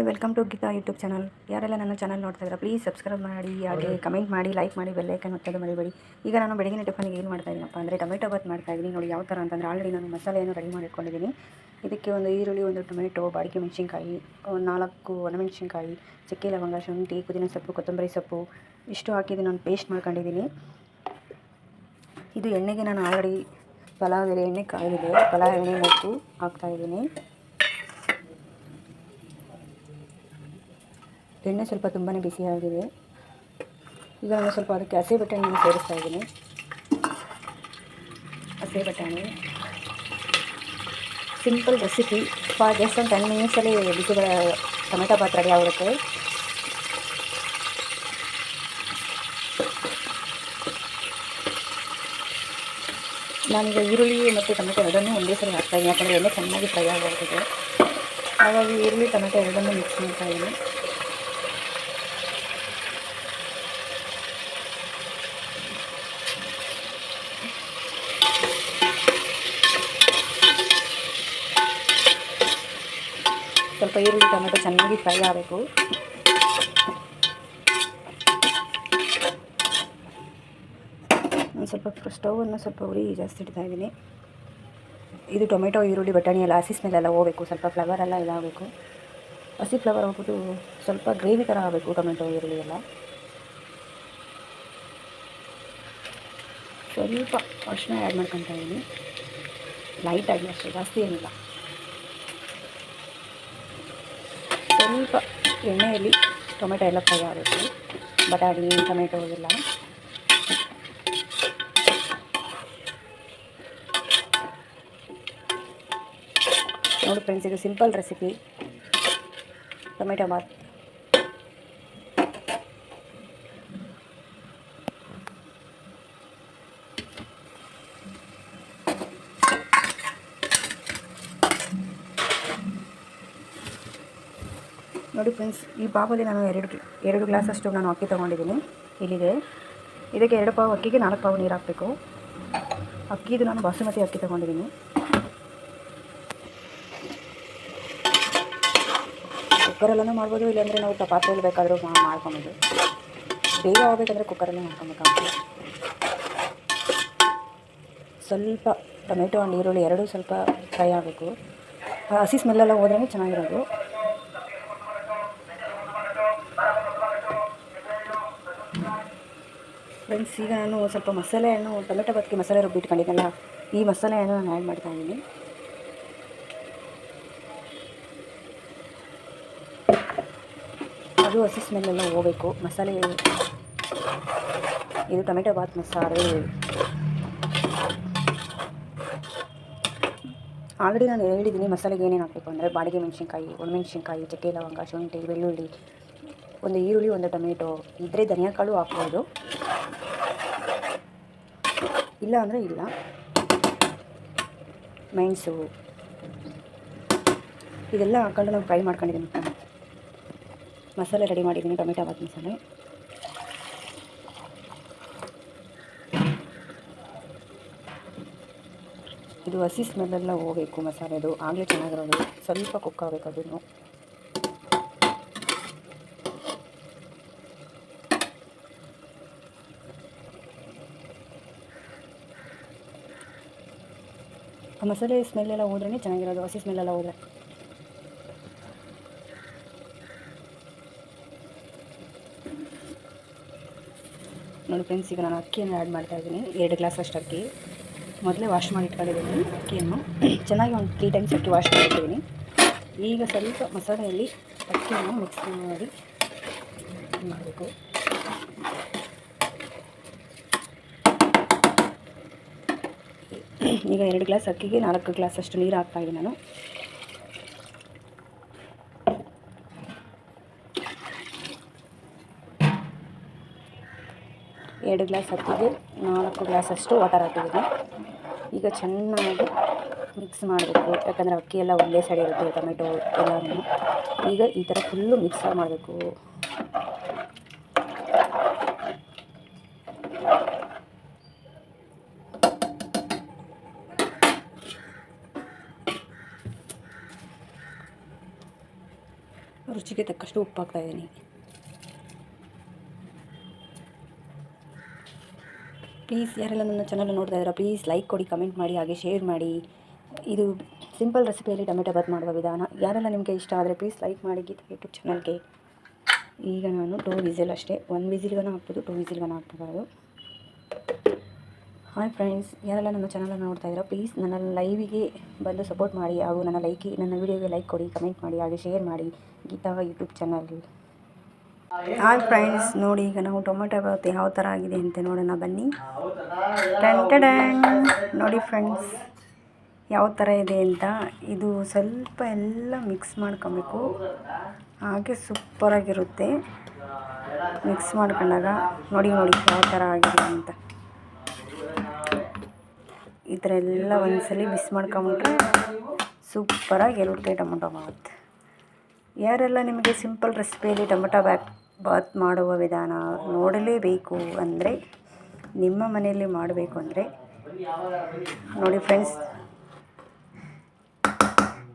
Hi welcome to Geeta YouTube channel ಯಾರೆಲ್ಲ ನನ್ನ channel ನೋಡ್ತಾ ಇದ್ದಾರೆ ಪ್ಲೀಸ್ ಸಬ್ಸ್ಕ್ರೈಬ್ ಮಾಡಿ ಹಾಗೆ ಕಮೆಂಟ್ ಮಾಡಿ ಲೈಕ್ ಮಾಡಿ ಬೆಲ್ಲೈಕನ್ ಒತ್ತೋದು ಮರಿಬೇಡಿ. ಈಗ ನಾನು ಬೆಳಗಿನ ಟಿಫನ್ಗೆ ಏನು ಮಾಡ್ತಾ ಇದ್ದೀನಪ್ಪ ಅಂದರೆ ಟೊಮೆಟೊ ಬಾತ್ ಮಾಡ್ತಾ ಇದ್ದೀನಿ. ನೋಡಿ ಯಾವ ಥರ ಅಂತಂದರೆ ಆಲ್ರೆಡಿ ನಾನು ಮಸಾಲೆಯನ್ನು ರೆಡಿ ಮಾಡಿಟ್ಕೊಂಡಿದ್ದೀನಿ. ಇದಕ್ಕೆ ಒಂದು ಈರುಳ್ಳಿ ಒಂದು ಟೊಮೆಟೊ ಬಾಡಿಗೆ ಮೆಣಸಿನ್ಕಾಯಿ ಒಂದು ನಾಲ್ಕು ಒಣಮೆಣಸಿನ್ಕಾಯಿ ಚಕ್ಕೆ ಲವಂಗ ಶುಂಠಿ ಪುದೀನ ಸೊಪ್ಪು ಕೊತ್ತಂಬರಿ ಸೊಪ್ಪು ಇಷ್ಟು ಹಾಕಿದ್ದು ನಾನು ಪೇಸ್ಟ್ ಮಾಡ್ಕೊಂಡಿದ್ದೀನಿ. ಇದು ಎಣ್ಣೆಗೆ ನಾನು ಆಲ್ರೆಡಿ ಪಲಾವ್ ಎಲೆ ಎಣ್ಣೆ ಕಾಯಿದೆ ಪಲಾವ್ ಎಣ್ಣೆ ಮತ್ತು ಹಾಕ್ತಾಯಿದ್ದೀನಿ ಎಣ್ಣೆ ಸ್ವಲ್ಪ ತುಂಬಾ ಬಿಸಿಯಾಗಿದೆ ಈಗ ನಾನು ಸ್ವಲ್ಪ ಅದಕ್ಕೆ ಹಸಿ ಬಟಾಣಿಯನ್ನು ಸೇರಿಸ್ತಾ ಇದ್ದೀನಿ. ಹಸಿ ಬಟಾಣಿ. ಸಿಂಪಲ್ ರೆಸಿಪಿ ಫಾರ್ ಜಸ್ಟ್ ಒಂದು ಟೆನ್ ಮಿನಿಟ್ಸಲ್ಲಿ ಬಿಸಿಗಳ ಟೊಮೆಟೊ ಬಾತ್ ರೆಡಿ ಆಗುತ್ತೆ. ನಾನೀಗ ಈರುಳ್ಳಿ ಮತ್ತು ಟೊಮೆಟೊ ಎರಡನ್ನೂ ಒಂದೇ ಸರಿ ಹಾಕ್ತಾಯಿದ್ದೀನಿ ಯಾಕಂದರೆ ಎಣ್ಣೆ ಚೆನ್ನಾಗಿ ಫ್ರೈ ಆಗಿರ್ತದೆ ಹಾಗಾಗಿ ಈರುಳ್ಳಿ, ಟೊಮೆಟೊ ಎರಡನ್ನೂ ಮಿಕ್ಸ್ ಮಾಡ್ತಾ ಸ್ವಲ್ಪ ಈರುಳ್ಳಿ, ಟೊಮೆಟೊ ಚೆನ್ನಾಗಿ ಫ್ರೈ ಆಗಬೇಕು. ಒಂದು ಸ್ವಲ್ಪ ಸ್ಟೌವನ್ನು ಸ್ವಲ್ಪ ಉರಿ ಜಾಸ್ತಿ ಇಡ್ತಾ ಇದ್ದೀನಿ. ಇದು ಟೊಮೆಟೊ, ಈರುಳ್ಳಿ, ಬಟಾಣಿ ಎಲ್ಲ ಹಸಿ ಸ್ಮೆಲ್ ಎಲ್ಲ ಹೋಗಬೇಕು. ಸ್ವಲ್ಪ ಫ್ಲವರ್ ಎಲ್ಲ ಇದಾಗಬೇಕು. ಹಸಿ ಫ್ಲವರ್ ಹೋಗ್ಬಿಟ್ಟು ಸ್ವಲ್ಪ ಗ್ರೇವಿ ಥರ ಆಗಬೇಕು ಟೊಮೆಟೊ, ಈರುಳ್ಳಿ ಎಲ್ಲ. ಸ್ವಲ್ಪ ಅರಿಶಿನ ಆ್ಯಡ್ ಮಾಡ್ಕೊತಾ ಇದ್ದೀನಿ. ಲೈಟಾಗಿ ಅಷ್ಟೇ, ಜಾಸ್ತಿ ಏನಿಲ್ಲ. ಸ್ವಲ್ಪ ಎಣ್ಣೆಯಲ್ಲಿ ಟೊಮೆಟೊ ಎಲ್ಲ ಫ್ರೈ ಆಗಬೇಕು ಬಟಾಣಿ, ಟೊಮೆಟೊ ಎಲ್ಲ. ನೋಡಿ ಫ್ರೆಂಡ್ಸ್ ಇದು ಸಿಂಪಲ್ ರೆಸಿಪಿ ಟೊಮೆಟೊ ಬಾತ್ ನೋಡಿ ಫ್ರೆಂಡ್ಸ್ ಈ ಬಾವಲ್ಲಿ ನಾನು ಎರಡು ಎರಡು ಗ್ಲಾಸಷ್ಟು ನಾನು ಅಕ್ಕಿ ತೊಗೊಂಡಿದ್ದೀನಿ. ಇಲ್ಲಿದೆ. ಇದಕ್ಕೆ ಎರಡು ಪಾವು ಅಕ್ಕಿಗೆ ನಾಲ್ಕು ಪಾವು ನೀರು ಹಾಕಬೇಕು. ಅಕ್ಕಿದು ನಾನು ಬಾಸುಮತಿ ಅಕ್ಕಿ ತೊಗೊಂಡಿದ್ದೀನಿ. ಕುಕ್ಕರಲ್ಲೂ ಮಾಡ್ಬೋದು, ಇಲ್ಲಾಂದರೆ ನಾವು ಪಾತ್ರೆಯಲ್ಲಿ ಬೇಕಾದರೂ ಮಾಡ್ಕೊಬೋದು. ಬೇಗ ಆಗಬೇಕಂದ್ರೆ ಕುಕ್ಕರಲ್ಲೇ ಮಾಡ್ಕೊಬೇಕಾಗ್ತದೆ ಸ್ವಲ್ಪ ಟೊಮೆಟೊ ಆ್ಯಂಡ್ ಈರುಳ್ಳಿ ಎರಡೂ ಸ್ವಲ್ಪ ಫ್ರೈ ಆಗಬೇಕು. ಹಸಿ ಸ್ಮೆಲ್ಲೆಲ್ಲ ಹೋದ್ರೇ ಚೆನ್ನಾಗಿರೋದು. ಫ್ರೆಂಡ್ಸ್ ಈಗ ನಾನು ಸ್ವಲ್ಪ ಮಸಾಲೆಯನ್ನು, ಟೊಮೆಟೊ ಬತ್ತಿಗೆ ಮಸಾಲೆ ರುಬ್ಬಿಟ್ಕೊಂಡಿದ್ದೆಲ್ಲ ಈ ಮಸಾಲೆಯನ್ನು ನಾನು ಆ್ಯಡ್ ಮಾಡ್ತಾ ಇದ್ದೀನಿ. ಅದು ಹಸಿ ಸ್ಮೆಲ್ಲೆಲ್ಲ ಹೋಗಬೇಕು. ಮಸಾಲೆ ಇದು ಟೊಮೆಟೊ ಬಾತ್ ಮಸಾಲೆ. ಆಲ್ರೆಡಿ ನಾನು ಹೇಳಿದ್ದೀನಿ ಮಸಾಲೆಗೆ ಏನೇನು ಹಾಕಬೇಕು ಅಂದರೆ, ಬಾಡಿಗೆ ಮೆಣಸಿನ್ಕಾಯಿ, ಒಣಮೆಣಸಿನ್ಕಾಯಿ, ಚಕ್ಕೆ, ಲವಂಗ, ಶುಂಠಿ, ಬೆಳ್ಳುಳ್ಳಿ ಒಂದು ಈರುಳ್ಳಿ, ಒಂದು ಟೊಮೆಟೊ. ಇದ್ದರೆ ಧನಿಯಾ ಕಾಳು ಹಾಕ್ಬೋದು. ಇಲ್ಲ ಅಂದರೆ ಇಲ್ಲ. ಮೆಣಸು. ಇದೆಲ್ಲ ಹಾಕೊಂಡು ನಾವು ಫ್ರೈ ಮಾಡ್ಕೊಂಡಿದ್ದೀನಿ ಮಸಾಲೆ ರೆಡಿ ಮಾಡಿದ್ದೀನಿ, ಟೊಮೆಟೊ ಬಾತ್ ಮಸಾಲೆ. ಇದು ಹಸಿ ಸ್ಮೆಲ್ಲೆಲ್ಲ ಹೋಗಬೇಕು ಮಸಾಲೆದು. ಆಗಲೇ ಚೆನ್ನಾಗಿರೋದು. ಸ್ವಲ್ಪ ಕುಕ್ ಆಗಬೇಕು ಅದನ್ನು ಆ ಮಸಾಲೆ ಸ್ಮೆಲ್ಲೆಲ್ಲ ಹೋದ್ರೇ ಚೆನ್ನಾಗಿರೋದು, ಹಸಿ ಸ್ಮೆಲ್ಲೆಲ್ಲ ಹೋದ್ರೆ. ನೋಡಿ ಫ್ರೆಂಡ್ಸ್ ಈಗ ನಾನು ಅಕ್ಕಿಯನ್ನು ಆ್ಯಡ್ ಮಾಡ್ತಾ ಇದ್ದೀನಿ. ಎರಡು ಗ್ಲಾಸ್ ಅಷ್ಟು ಅಕ್ಕಿ. ಮೊದಲೇ ವಾಶ್ ಮಾಡಿ ಇಟ್ಕೊಂಡಿದ್ದೀನಿ ಅಕ್ಕಿಯನ್ನು. ಚೆನ್ನಾಗಿ ಒಂದು ತ್ರೀ ಟೈಮ್ಸ್ ಅಕ್ಕಿ ವಾಶ್ ಮಾಡಿದ್ದೀನಿ ಈಗ ಸ್ವಲ್ಪ ಮಸಾಲೆಯಲ್ಲಿ ಅಕ್ಕಿಯನ್ನು ಮಿಕ್ಸ್ ಮಾಡಿ ಮಾಡಬೇಕು. ಈಗ ಎರಡು ಗ್ಲಾಸ್ ಅಕ್ಕಿಗೆ ನಾಲ್ಕು ಗ್ಲಾಸ್ ಅಷ್ಟು ನೀರು ಹಾಕ್ತಾಯಿದ್ದೀನಿ ನಾನು. ಎರಡು ಗ್ಲಾಸ್ ಅಕ್ಕಿಗೆ ನಾಲ್ಕು ಗ್ಲಾಸ್ ಅಷ್ಟು ವಾಟರ್ ಹಾಕಿದ್ದೀನಿ. ಈಗ ಚೆನ್ನಾಗಿ ಮಿಕ್ಸ್ ಮಾಡಬೇಕು, ಯಾಕಂದರೆ ಅಕ್ಕಿ ಎಲ್ಲ ಒಂದೇ ಸೈಡ್ ಇರುತ್ತೆ ಟೊಮೆಟೊ ಎಲ್ಲನೂ. ಈಗ ಈ ಥರ ಫುಲ್ಲು ಮಿಕ್ಸ್ ಮಾಡಬೇಕು. ರುಚಿಗೆ ತಕ್ಕಷ್ಟು ಉಪ್ಪು ಹಾಕ್ತಾ ಇದ್ದೀನಿ. ಪ್ಲೀಸ್ ಯಾರೆಲ್ಲ ನನ್ನ ಚಾನಲ್ ನೋಡ್ತಾ ಇದ್ದೀರಾ ಪ್ಲೀಸ್ ಲೈಕ್ ಕೊಡಿ ಕಮೆಂಟ್ ಮಾಡಿ, ಹಾಗೆ ಶೇರ್ ಮಾಡಿ. ಇದು ಸಿಂಪಲ್ ರೆಸಿಪಿಯಲ್ಲಿ ಟೊಮೆಟೊ ಬಾತ್ ಮಾಡುವ ವಿಧಾನ. ಯಾರೆಲ್ಲ ನಿಮಗೆ ಇಷ್ಟ ಆದರೆ ಪ್ಲೀಸ್ ಲೈಕ್ ಮಾಡಿ ಗೀತಾ ಯೂಟ್ಯೂಬ್ ಚಾನಲ್ಗೆ ಈಗ ನಾನು ಟೂ ವಿಸಿಲ್ ಅಷ್ಟೇ. ಒನ್ ವಿಸಿಲ್ಗನ ಹಾಕ್ಬೋದು ಟೂ ವಿಸಿಲ್ಗನ ಹಾಕ್ಬೋದು. ಹಾಯ್ ಫ್ರೆಂಡ್ಸ್ ಯಾರೆಲ್ಲ ನನ್ನ ಚಾನಲನ್ನು ನೋಡ್ತಾ ಇದ್ದೀರಾ ಪ್ಲೀಸ್ ನನ್ನ ಲೈವಿಗೆ ಬಂದು ಸಪೋರ್ಟ್ ಮಾಡಿ ಹಾಗೂ ನನ್ನ ಲೈಕಿ ನನ್ನ ವೀಡಿಯೋಗೆ ಲೈಕ್ ಕೊಡಿ ಕಮೆಂಟ್ ಮಾಡಿ ಹಾಗೆ ಶೇರ್ ಮಾಡಿ Geeta YouTube channel hi friends ನೋಡಿ ಈಗ ನಾವು ಟೊಮೆಟೊ ಬಾತ್ ಯಾವ ಥರ ಆಗಿದೆ ಅಂತ ನೋಡೋಣ ಬನ್ನಿ. ನೋಡಿ ಫ್ರೆಂಡ್ಸ್ ಯಾವ ಥರ ಇದೆ ಅಂತ ಇದು ಸ್ವಲ್ಪ ಎಲ್ಲ ಮಿಕ್ಸ್ ಮಾಡ್ಕೊಬೇಕು. ಹಾಗೆ ಸೂಪರಾಗಿರುತ್ತೆ ಮಿಕ್ಸ್ ಮಾಡ್ಕೊಂಡಾಗ ನೋಡಿ ನೋಡಿ ಯಾವ ಥರ ಆಗಿದೆ ಅಂತ. ಈ ಥರ ಎಲ್ಲ ಒಂದ್ಸಲಿ ಮಿಸ್ ಮಾಡ್ಕೊಂಬಿಟ್ರೆ ಸೂಪರಾಗಿರುತ್ತೆ ಟೊಮೊಟೊ ಬಾತ್. ಯಾರೆಲ್ಲ ನಿಮಗೆ ಸಿಂಪಲ್ ರೆಸಿಪಿಯಲ್ಲಿ ಟೊಮೊಟೊ ಬ್ಯಾಕ್ ಬಾತ್ ಮಾಡುವ ವಿಧಾನ ನೋಡಲೇಬೇಕು ಅಂದರೆ ನಿಮ್ಮ ಮನೆಯಲ್ಲಿ ಮಾಡಬೇಕು ಅಂದರೆ ನೋಡಿ ಫ್ರೆಂಡ್ಸ್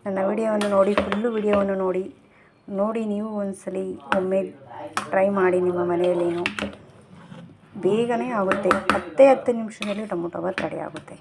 ನನ್ನ ವಿಡಿಯೋವನ್ನು ನೋಡಿ ಫುಲ್ಲು ವಿಡಿಯೋವನ್ನು ನೋಡಿ ನೋಡಿ ನೀವು ಒಂದ್ಸಲಿ ಒಮ್ಮೆ ಟ್ರೈ ಮಾಡಿ ನಿಮ್ಮ ಮನೆಯಲ್ಲೇನು. ಬೇಗನೆ ಆಗುತ್ತೆ. ಹತ್ತೇ ಹತ್ತು ನಿಮಿಷದಲ್ಲಿ ಟೊಮೊಟೊ ಬಾತ್ ರೆಡಿ ಆಗುತ್ತೆ.